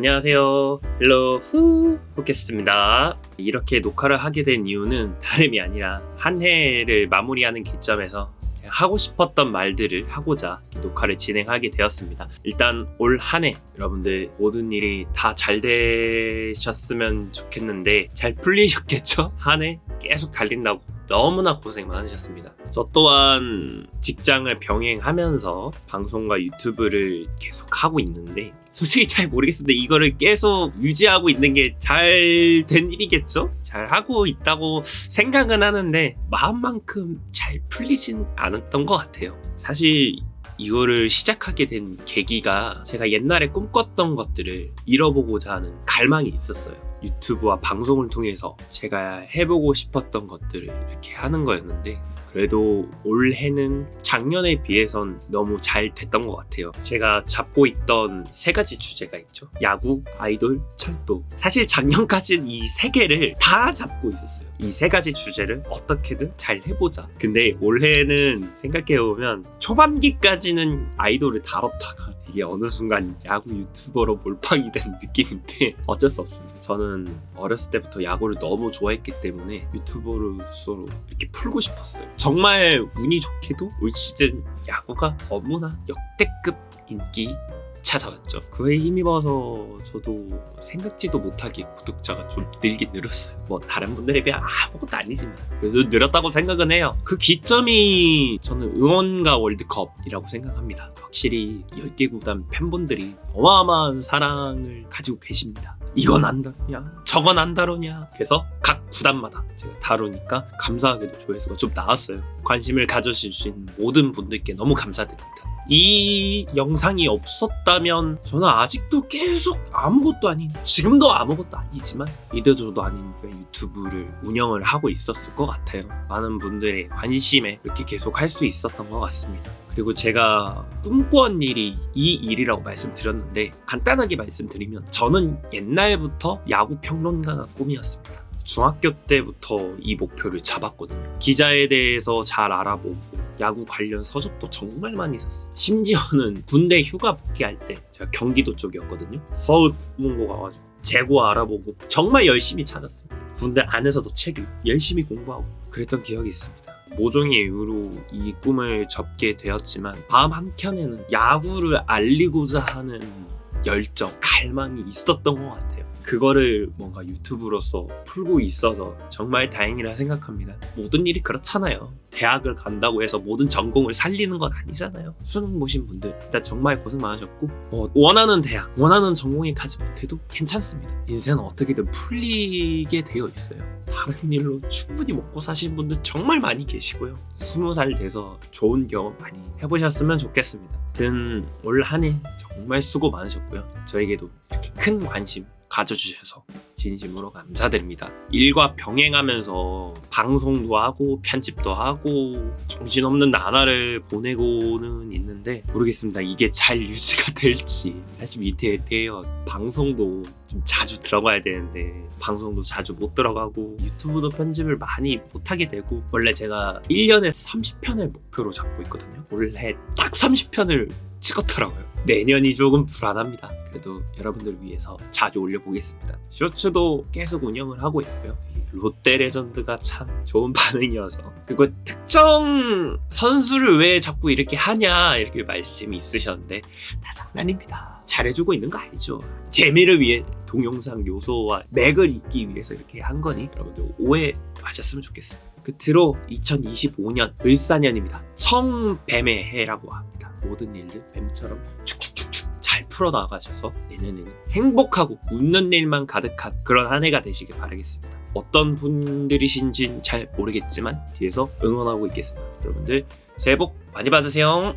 안녕하세요. 헬로 후 후캐스트입니다. 이렇게 녹화를 하게 된 이유는 다름이 아니라 한 해를 마무리하는 기점에서 하고 싶었던 말들을 하고자 녹화를 진행하게 되었습니다. 일단 올 한 해 여러분들 모든 일이 다 잘 되셨으면 좋겠는데 잘 풀리셨겠죠? 한 해 계속 달린다고 너무나 고생 많으셨습니다. 저 또한 직장을 병행하면서 방송과 유튜브를 계속 하고 있는데 솔직히 잘 모르겠습니다. 이거를 계속 유지하고 있는 게 잘 된 일이겠죠? 잘 하고 있다고 생각은 하는데 마음만큼 잘 풀리진 않았던 것 같아요. 사실 이거를 시작하게 된 계기가 제가 옛날에 꿈꿨던 것들을 잃어보고자 하는 갈망이 있었어요. 유튜브와 방송을 통해서 제가 해보고 싶었던 것들을 이렇게 하는 거였는데 그래도 올해는 작년에 비해선 너무 잘 됐던 것 같아요. 제가 잡고 있던 세 가지 주제가 있죠. 야구, 아이돌, 철도. 사실 작년까지는 이 세 개를 다 잡고 있었어요. 이 세 가지 주제를 어떻게든 잘 해보자. 근데 올해는 생각해보면 초반기까지는 아이돌을 다뤘다가 이게 어느 순간 야구 유튜버로 몰빵이 된 느낌인데 어쩔 수 없습니다. 저는 어렸을 때부터 야구를 너무 좋아했기 때문에 유튜버로서 이렇게 풀고 싶었어요. 정말 운이 좋게도 올 시즌 야구가 너무나 역대급 인기 찾아왔죠. 그에 힘입어서 저도 생각지도 못하게 구독자가 좀 늘긴 늘었어요. 뭐 다른 분들에 비해 아무것도 아니지만 그래도 늘었다고 생각은 해요. 그 기점이 저는 응원가 월드컵이라고 생각합니다. 확실히 10개 구단 팬분들이 어마어마한 사랑을 가지고 계십니다. 이건 안 다루냐 저건 안 다루냐 그래서 각 구단마다 제가 다루니까 감사하게도 조회수가 좀 나왔어요 관심을 가져주신 모든 분들께 너무 감사드립니다 이 영상이 없었다면 저는 아직도 계속 아무것도 아닌 지금도 아무것도 아니지만 이대저도 아닌 유튜브를 운영을 하고 있었을 것 같아요 많은 분들의 관심에 이렇게 계속 할 수 있었던 것 같습니다 그리고 제가 꿈꿔온 일이 이 일이라고 말씀드렸는데 간단하게 말씀드리면 저는 옛날부터 야구 평론가가 꿈이었습니다. 중학교 때부터 이 목표를 잡았거든요. 기자에 대해서 잘 알아보고 야구 관련 서적도 정말 많이 샀어요. 심지어는 군대 휴가 복귀할 때 제가 경기도 쪽이었거든요. 서울 문고 가가지고 재고 알아보고 정말 열심히 찾았어요. 군대 안에서도 책을 열심히 공부하고 그랬던 기억이 있습니다. 모종의 이유로 이 꿈을 접게 되었지만 마음 한켠에는 야구를 알리고자 하는 열정, 갈망이 있었던 것 같아요. 그거를 뭔가 유튜브로서 풀고 있어서 정말 다행이라 생각합니다. 모든 일이 그렇잖아요. 대학을 간다고 해서 모든 전공을 살리는 건 아니잖아요. 수능 보신 분들 일단 정말 고생 많으셨고 뭐 원하는 대학, 원하는 전공에 가지 못해도 괜찮습니다. 인생은 어떻게든 풀리게 되어 있어요. 다른 일로 충분히 먹고 사신 분들 정말 많이 계시고요. 스무 살 돼서 좋은 경험 많이 해보셨으면 좋겠습니다. 든 올 한해 정말 수고 많으셨고요. 저에게도 이렇게 큰 관심 가져주셔서 진심으로 감사드립니다. 일과 병행하면서 방송도 하고 편집도 하고 정신없는 나날을 보내고는 있는데 모르겠습니다. 이게 잘 유지가 될지 사실 밑에 떼요. 방송도 좀 자주 들어가야 되는데 방송도 자주 못 들어가고 유튜브도 편집을 많이 못하게 되고 원래 제가 1년에 30편을 목표로 잡고 있거든요. 올해 딱 30편을 찍었더라고요. 내년이 조금 불안합니다. 그래도 여러분들 위해서 자주 올려보겠습니다. 쇼츠도 계속 운영을 하고 있고요. 롯데 레전드가 참 좋은 반응이어서 그리고 특정 선수를 왜 자꾸 이렇게 하냐 이렇게 말씀이 있으셨는데 다 장난입니다. 잘해주고 있는 거 아니죠. 재미를 위해 동영상 요소와 맥을 잇기 위해서 이렇게 한 거니 여러분들 오해 하셨으면 좋겠습니다. 끝으로 2025년 을사년입니다. 청뱀의 해라고 합니다. 모든 일들 뱀처럼 풀어나가셔서 내년에는 행복하고 웃는 일만 가득한 그런 한 해가 되시길 바라겠습니다. 어떤 분들이신진 잘 모르겠지만 뒤에서 응원하고 있겠습니다. 여러분들 새해 복 많이 받으세요.